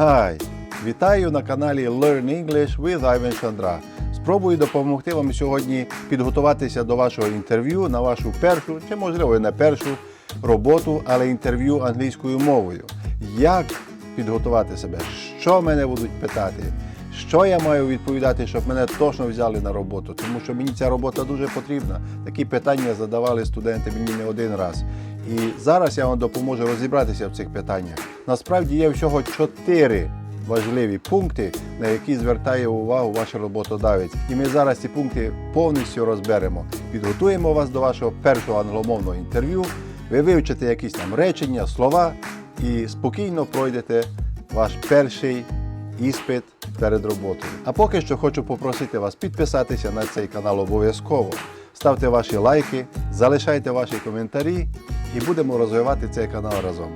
Hi! Вітаю на каналі Learn English with Ivan Chandra. Спробую допомогти вам сьогодні підготуватися до вашого інтерв'ю на вашу першу, чи можливо не першу роботу, але інтерв'ю англійською мовою. Як підготувати себе? Що мене будуть питати? Що я маю відповідати, щоб мене точно взяли на роботу? Тому що мені ця робота дуже потрібна. Такі питання задавали студенти мені не один раз. І зараз я вам допоможу розібратися в цих питаннях. Насправді є всього чотири важливі пункти, на які звертає увагу ваш роботодавець. І ми зараз ці пункти повністю розберемо. Підготуємо вас до вашого першого англомовного інтерв'ю. Ви вивчите якісь там речення, слова і спокійно пройдете ваш перший іспит перед роботою. А поки що хочу попросити вас підписатися на цей канал обов'язково. Ставте ваші лайки, залишайте ваші коментарі і будемо розвивати цей канал разом.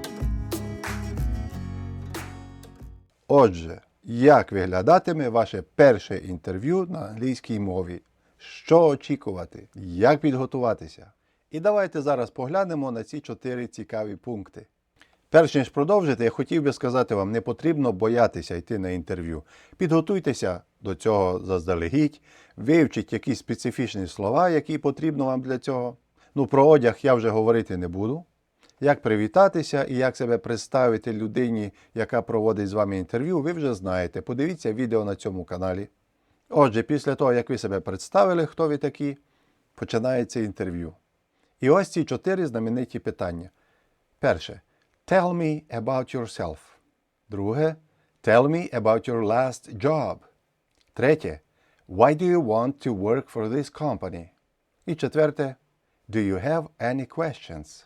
Отже, як виглядатиме ваше перше інтерв'ю на англійській мові? Що очікувати? Як підготуватися? І давайте зараз поглянемо на ці чотири цікаві пункти. Перш ніж продовжити, я хотів би сказати вам, не потрібно боятися йти на інтерв'ю. Підготуйтеся до цього заздалегідь, вивчіть якісь специфічні слова, які потрібно вам для цього. Ну, про одяг я вже говорити не буду. Як привітатися і як себе представити людині, яка проводить з вами інтерв'ю, ви вже знаєте. Подивіться відео на цьому каналі. Отже, після того, як ви себе представили, хто ви такі, починається інтерв'ю. І ось ці чотири знамениті питання. Перше. Tell me about yourself. Друге. Tell me about your last job. Третє. Why do you want to work for this company? І четверте. Do you have any questions?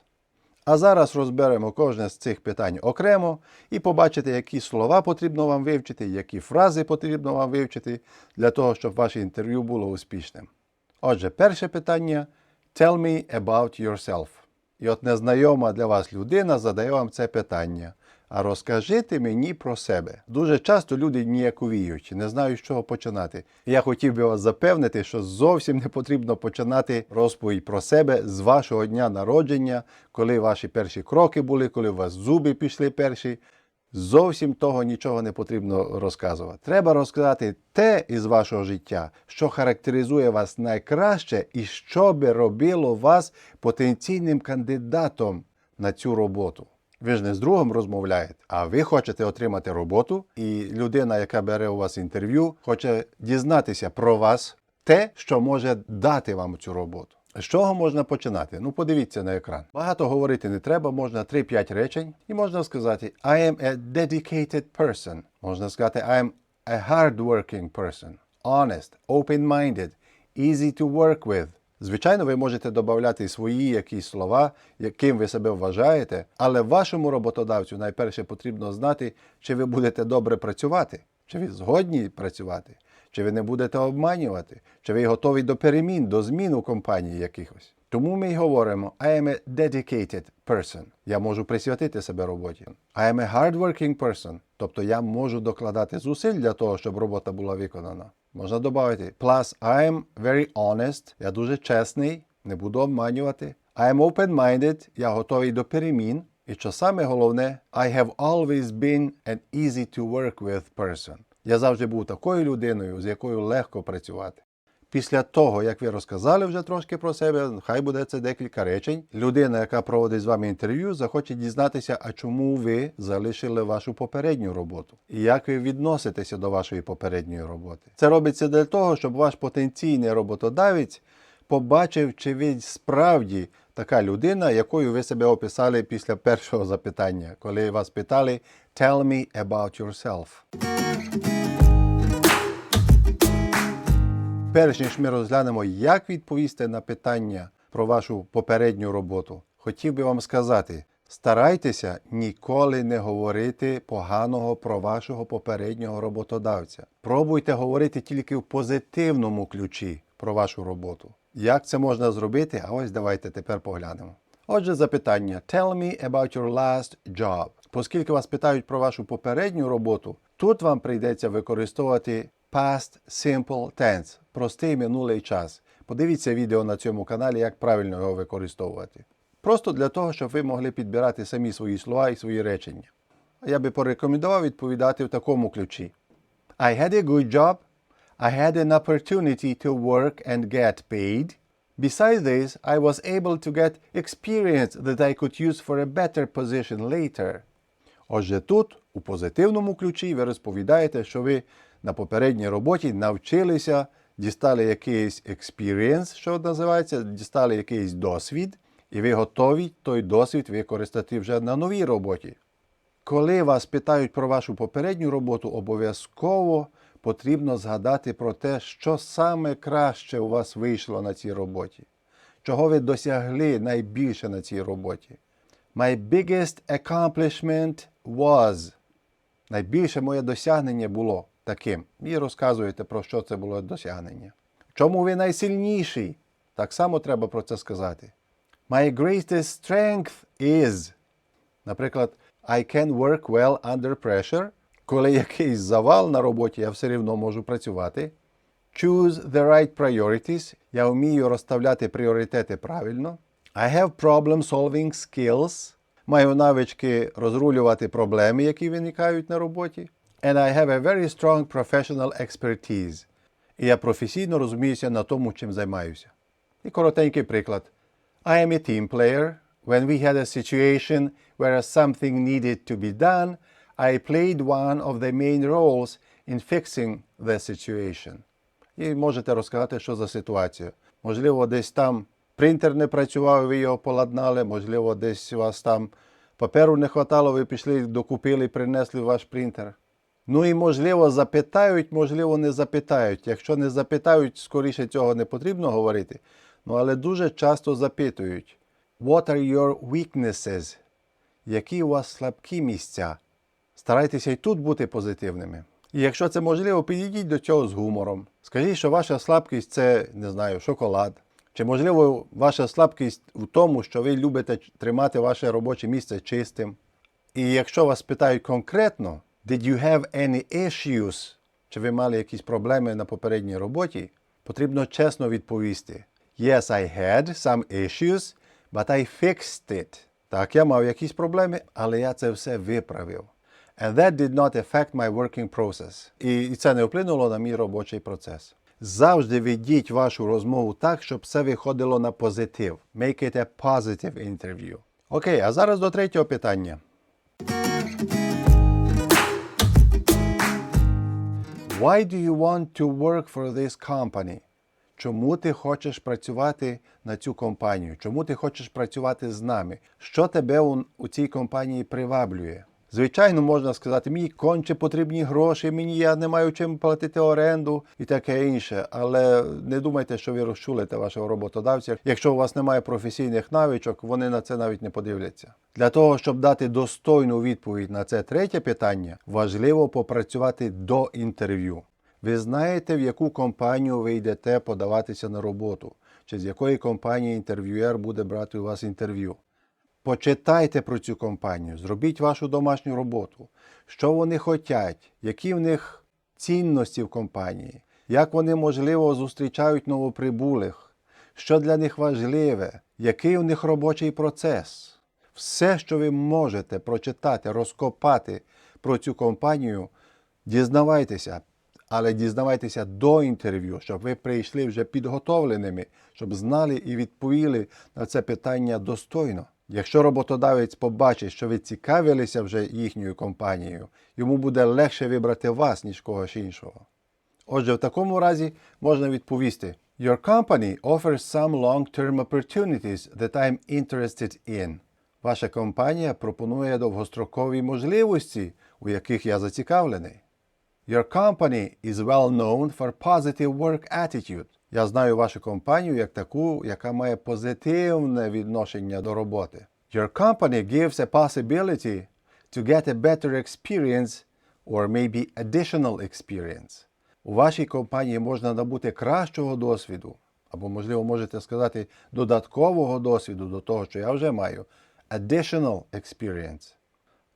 А зараз розберемо кожне з цих питань окремо і побачите, які слова потрібно вам вивчити, які фрази потрібно вам вивчити для того, щоб ваше інтерв'ю було успішним. Отже, перше питання Tell me about yourself. І от незнайома для вас людина задає вам це питання. А розкажіть мені про себе. Дуже часто люди ніяковіють, не знають, з чого починати. Я хотів би вас запевнити, що зовсім не потрібно починати розповідь про себе з вашого дня народження, коли ваші перші кроки були, коли у вас зуби пішли перші. Зовсім того нічого не потрібно розказувати. Треба розказати те із вашого життя, що характеризує вас найкраще і що би робило вас потенційним кандидатом на цю роботу. Ви ж не з другом розмовляєте, а ви хочете отримати роботу, і людина, яка бере у вас інтерв'ю, хоче дізнатися про вас те, що може дати вам цю роботу. З чого можна починати? Ну, подивіться на екран. Багато говорити не треба, можна 3-5 речень, і можна сказати I am a dedicated person. Можна сказати I am a hardworking person, honest, open-minded, easy to work with. Звичайно, ви можете додати свої якісь слова, яким ви себе вважаєте, але вашому роботодавцю найперше потрібно знати, чи ви будете добре працювати, чи ви згодні працювати, чи ви не будете обманювати, чи ви готові до перемін, до змін у компанії якихось. Тому ми й говоримо I am a dedicated person. Я можу присвятити себе роботі. I am a hardworking person. Тобто я можу докладати зусиль для того, щоб робота була виконана. Можна додати plus I am very honest. Я дуже чесний, не буду обманювати. I am open-minded. Я готовий до перемін. І що саме головне, I have always been an easy to work with person. Я завжди був такою людиною, з якою легко працювати. Після того, як ви розказали вже трошки про себе, хай буде це декілька речень. Людина, яка проводить з вами інтерв'ю, захоче дізнатися, а чому ви залишили вашу попередню роботу і як ви відноситеся до вашої попередньої роботи. Це робиться для того, щоб ваш потенційний роботодавець побачив, чи ви справді така людина, якою ви себе описали після першого запитання, коли вас питали Tell me about yourself. Перш ніж ми розглянемо, як відповісти на питання про вашу попередню роботу, хотів би вам сказати: старайтеся ніколи не говорити поганого про вашого попереднього роботодавця. Пробуйте говорити тільки в позитивному ключі про вашу роботу. Як це можна зробити? А ось давайте тепер поглянемо. Отже, запитання: Tell me about your last job. Оскільки вас питають про вашу попередню роботу, тут вам прийдеться використовувати past simple tense, простий минулий час. Подивіться відео на цьому каналі, як правильно його використовувати. Просто для того, щоб ви могли підбирати самі свої слова і свої речення. Я би порекомендував відповідати в такому ключі. I had a good job. I had an opportunity to work and get paid. Besides this, I was able to get experience that I could use for a better position later. Отже, тут, у позитивному ключі, ви розповідаєте, що ви на попередній роботі навчилися, дістали якийсь experience, що називається, дістали якийсь досвід, і ви готові той досвід використати вже на новій роботі. Коли вас питають про вашу попередню роботу, обов'язково потрібно згадати про те, що саме краще у вас вийшло на цій роботі, чого ви досягли найбільше на цій роботі. My biggest accomplishment was. Найбільше моє досягнення було таким. І розказуєте, про що це було досягнення. Чому ви найсильніший? Так само треба про це сказати. My greatest strength is. Наприклад, I can work well under pressure. Коли якийсь завал на роботі, я все рівно можу працювати. Choose the right priorities. Я вмію розставляти пріоритети правильно. I have problem solving skills. Маю навички розрулювати проблеми, які виникають на роботі. And I have a very strong professional expertise. І я професійно розуміюся на тому, чим займаюся. І коротенький приклад. I am a team player. When we had a situation where something needed to be done, I played one of the main roles in fixing the situation. І можете розказати, що за ситуація. Можливо, десь там принтер не працював, ви його поладнали, можливо, десь у вас там паперу не хватало, ви пішли, докупили, принесли ваш принтер. Ну і можливо запитають, можливо, не запитають. Якщо не запитають, скоріше цього не потрібно говорити. Ну але дуже часто запитують: What are your weaknesses? Які у вас слабкі місця? Старайтеся і тут бути позитивними. І якщо це можливо, підійдіть до цього з гумором. Скажіть, що ваша слабкість це, не знаю, шоколад. Чи можливо ваша слабкість в тому, що ви любите тримати ваше робоче місце чистим? І якщо вас питають конкретно, did you have any issues, чи ви мали якісь проблеми на попередній роботі, потрібно чесно відповісти. Yes, I had some issues, but I fixed it. Так, я мав якісь проблеми, але я це все виправив. And that did not affect my working process. І це не вплинуло на мій робочий процес. Завжди ведіть вашу розмову так, щоб все виходило на позитив. Make it a positive interview. Окей, а зараз до третього питання. Why do you want to work for this company? Чому ти хочеш працювати на цю компанію? Чому ти хочеш працювати з нами? Що тебе у, у цій компанії приваблює? Звичайно, можна сказати, мені конче потрібні гроші, мені я не маю чим платити оренду і таке інше. Але не думайте, що ви розчулите вашого роботодавця. Якщо у вас немає професійних навичок, вони на це навіть не подивляться. Для того, щоб дати достойну відповідь на це третє питання, важливо попрацювати до інтерв'ю. Ви знаєте, в яку компанію ви йдете подаватися на роботу, чи з якої компанії інтерв'юєр буде брати у вас інтерв'ю. Почитайте про цю компанію, зробіть вашу домашню роботу, що вони хочуть, які в них цінності в компанії, як вони, можливо, зустрічають новоприбулих, що для них важливе, який у них робочий процес. Все, що ви можете прочитати, розкопати про цю компанію, дізнавайтеся, але дізнавайтеся до інтерв'ю, щоб ви прийшли вже підготовленими, щоб знали і відповіли на це питання достойно. Якщо роботодавець побачить, що ви цікавилися вже їхньою компанією, йому буде легше вибрати вас, ніж когось іншого. Отже, в такому разі можна відповісти: Your company offers some long-term opportunities that I'm interested in. Ваша компанія пропонує довгострокові можливості, у яких я зацікавлений. Your company is well known for positive work attitude. Я знаю вашу компанію як таку, яка має позитивне відношення до роботи. Your company gives a possibility to get a better experience or maybe additional experience. У вашій компанії можна набути кращого досвіду, або, можливо, можете сказати, додаткового досвіду до того, що я вже маю. Additional experience.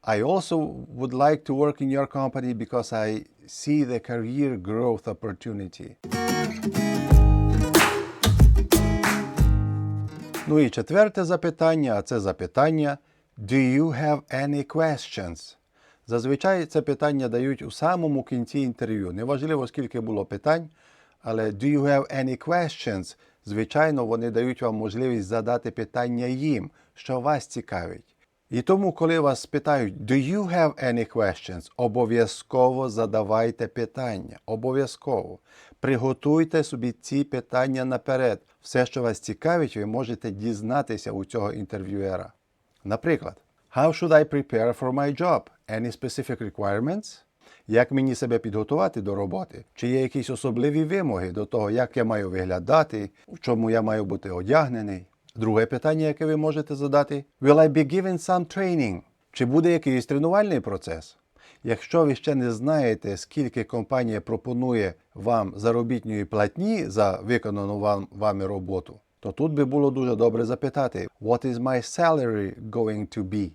I also would like to work in your company because I see the career growth opportunity. Ну і четверте запитання, а це запитання Do you have any questions? Зазвичай це питання дають у самому кінці інтерв'ю. Неважливо, скільки було питань, але do you have any questions? Звичайно, вони дають вам можливість задати питання їм, що вас цікавить. І тому, коли вас спитають Do you have any questions? Обов'язково задавайте питання. Обов'язково. Приготуйте собі ці питання наперед. Все, що вас цікавить, ви можете дізнатися у цього інтерв'юера. Наприклад, How should I prepare for my job? Any specific requirements? Як мені себе підготувати до роботи? Чи є якісь особливі вимоги до того, як я маю виглядати, в чому я маю бути одягнений? Друге питання, яке ви можете задати: Will I be given some training? Чи буде якийсь тренувальний процес? Якщо ви ще не знаєте, скільки компанія пропонує вам заробітної платні за виконану вам, вами роботу, то тут би було дуже добре запитати: What is my salary going to be?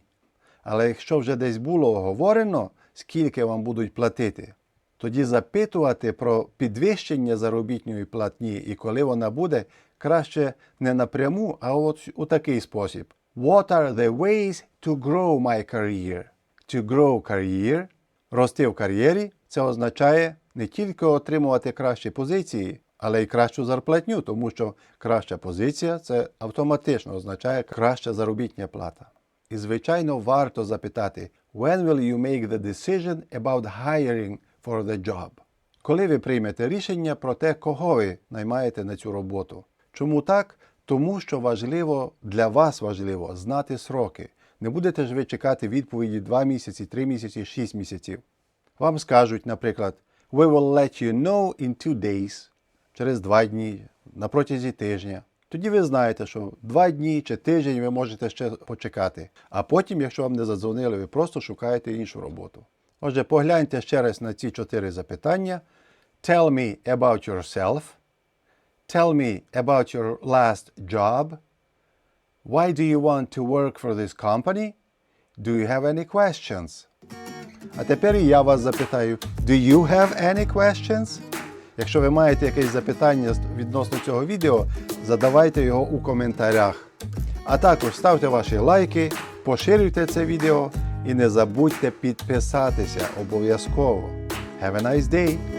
Але якщо вже десь було оговорено, скільки вам будуть платити, тоді запитувати про підвищення заробітної платні і коли вона буде, краще не напряму, а от у такий спосіб. What are the ways to grow my career? To grow career, рости в кар'єрі, це означає не тільки отримувати кращі позиції, але й кращу зарплатню, тому що краща позиція це автоматично означає краща заробітня плата. І, звичайно, варто запитати, when will you make the decision about hiring for the job? Коли ви приймете рішення про те, кого ви наймаєте на цю роботу. Чому так? Тому що важливо для вас важливо знати сроки. Не будете ж ви чекати відповіді 2 місяці, 3 місяці, 6 місяців. Вам скажуть, наприклад, we will let you know in two days, через два дні, на протязі тижня. Тоді ви знаєте, що два дні чи тиждень ви можете ще почекати. А потім, якщо вам не задзвонили, ви просто шукаєте іншу роботу. Отже, погляньте ще раз на ці чотири запитання. Tell me about yourself. Tell me about your last job. Why do you want to work for this company? Do you have any questions? А тепер я вас запитаю: Do you have any questions? Якщо ви маєте якесь запитання відносно цього відео, задавайте його у коментарях. А також ставте ваші лайки, поширюйте це відео і не забудьте підписатися обов'язково. Have a nice day!